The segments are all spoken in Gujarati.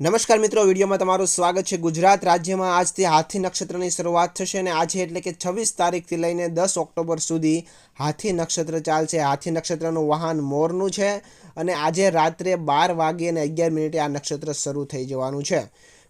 નમસ્કાર મિત્રો, વિડીયોમાં તમારું સ્વાગત છે. ગુજરાત રાજ્યમાં આજથી હાથી નક્ષત્રની શરૂઆત થશે અને આજે એટલે કે છવ્વીસ તારીખથી લઈને દસ ઓક્ટોબર સુધી હાથી નક્ષત્ર ચાલશે. હાથી નક્ષત્રનું વાહન મોરનું છે અને આજે રાત્રે બાર વાગે અને અગિયાર મિનિટે આ નક્ષત્ર શરૂ થઈ જવાનું છે.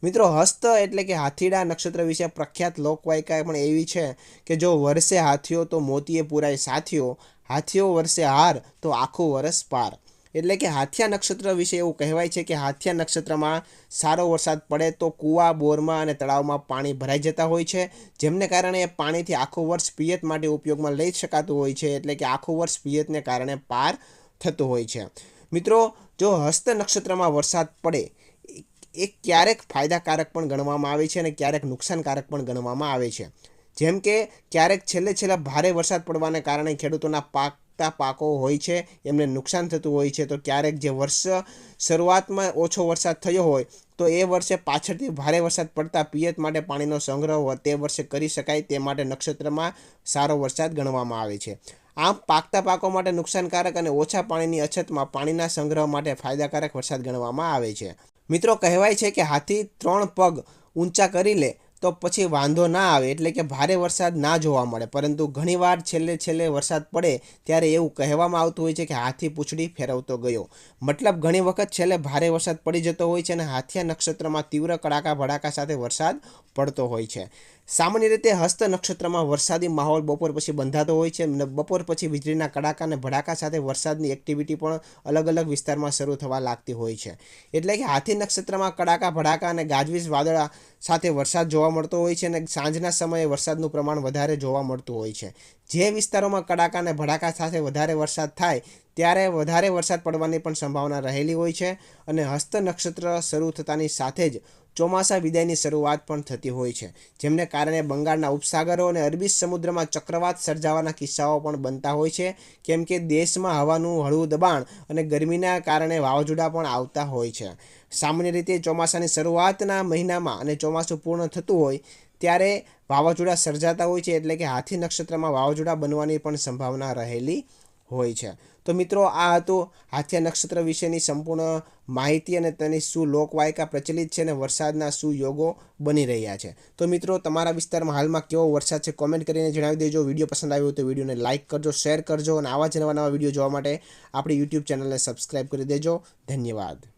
મિત્રો, હસ્ત એટલે કે હાથીડા નક્ષત્ર વિશે પ્રખ્યાત લોકવાયકા પણ એવી છે કે જો વર્ષે હાથીઓ તો મોતીએ પુરાય સાથીઓ, હાથીઓ વર્ષે હાર તો આખું વરસ પાર. એટલે કે હાથિયા નક્ષત્ર વિશે એવું કહેવાય છે કે હાથિયા નક્ષત્રમાં સારો વરસાદ પડે તો કૂવા, બોરમાં અને તળાવમાં પાણી ભરાઈ જતા હોય છે, જેમને કારણે એ પાણીથી આખું વર્ષ પિયત માટે ઉપયોગમાં લઈ શકાતું હોય છે, એટલે કે આખું વર્ષ પિયતને કારણે પાર થતું હોય છે. મિત્રો, જો હસ્ત નક્ષત્રમાં વરસાદ પડે, એ ક્યારેક ફાયદાકારક પણ ગણવામાં આવે છે અને ક્યારેક નુકસાનકારક પણ ગણવામાં આવે છે. જેમ કે, ક્યારેક છેલ્લે છેલ્લા ભારે વરસાદ પડવાને કારણે ખેડૂતોના પાક પાકતા પાકો હોય છે, એમને નુકસાન થતું હોય છે, તો ક્યારેક જે વર્ષ શરૂઆતમાં ઓછો વરસાદ થયો હોય, તો એ વર્ષે પાછળથી ભારે વરસાદ પડતા પિયત માટે પાણીનો સંગ્રહ તે વર્ષે કરી શકાય તે માટે નક્ષત્રમાં સારો વરસાદ ગણવામાં આવે છે. આમ, પાકતા પાકો માટે નુકસાનકારક અને ઓછા પાણીની અછતમાં પાણીના સંગ્રહ માટે ફાયદાકારક વરસાદ ગણવામાં આવે છે. મિત્રો, કહેવાય છે કે હાથી ત્રણ પગ ઊંચા કરી લે તો પછી વાંધો ના આવે, એટલે કે ભારે વરસાદ ના જોવા મળે. પરંતુ ઘણીવાર છેલ્લે છેલ્લે વરસાદ પડે, ત્યારે એવું કહેવામાં આવતું હોય છે કે હાથી પૂંછડી ફેરવતો ગયો. મતલબ ઘણી વખત છેલ્લે ભારે વરસાદ પડી જતો હોય છે અને હાથિયા નક્ષત્રમાં તીવ્ર કડાકા ભડાકા સાથે વરસાદ પડતો હોય છે. સામાન્ય રીતે હસ્ત નક્ષત્રમાં વરસાદી માહોલ બપોર પછી બંધાતો હોય છે બપોર પછી વીજળીના કડાકા અને ભડાકા સાથે વરસાદની એક્ટિવિટી પણ અલગ અલગ વિસ્તારમાં શરૂ થવા લાગતી હોય છે. એટલે કે હાથી નક્ષત્રમાં કડાકા, ભડાકા અને ગાજવીજ વાદળા સાથે વરસાદ જોવા મળતો હોય છે અને સાંજના સમયે વરસાદનું પ્રમાણ વધારે જોવા મળતું હોય છે. જે વિસ્તારોમાં કડાકા અને ભડાકા સાથે વધારે વરસાદ થાય, ત્યારે વધારે વરસાદ પડવાની પણ સંભાવના રહેલી હોય છે અને હસ્ત નક્ષત્ર શરૂ થતાની સાથે જ ચોમાસા વિદાયની શરૂઆત પણ થતી હોય છે, જેમને કારણે બંગાળના ઉપસાગરો અને અરબી સમુદ્રમાં ચક્રવાત સર્જાવાના કિસ્સાઓ પણ બનતા હોય છે, કેમ કે દેશમાં હવાનું હળવું દબાણ અને ગરમીના કારણે વાવાઝોડા પણ આવતા હોય છે. સામાન્ય રીતે ચોમાસાની શરૂઆતના મહિનામાં અને ચોમાસું પૂર્ણ થતું હોય ત્યારે વાવાઝોડા સર્જાતા હોય છે એટલે કે હાથી નક્ષત્રમાં વાવાઝોડા બનવાની પણ સંભાવના રહેલી હોય છે. તો મિત્રો, આ હતું હાથિયા નક્ષત્ર વિશેની સંપૂર્ણ માહિતી અને તેની શું લોકવાયકા પ્રચલિત છે અને વરસાદના શું યોગો બની રહ્યા છે. તો મિત્રો, તમારા વિસ્તારમાં હાલમાં કેવો વરસાદ છે કોમેન્ટ કરીને જણાવી દેજો. વીડિયો પસંદ આવ્યો તો વિડીયોને લાઇક કરજો શેર કરજો અને આવા જ નવા નવા વીડિયો જોવા માટે આપણી યુટ્યુબ ચેનલને સબસ્ક્રાઈબ કરી દેજો. ધન્યવાદ.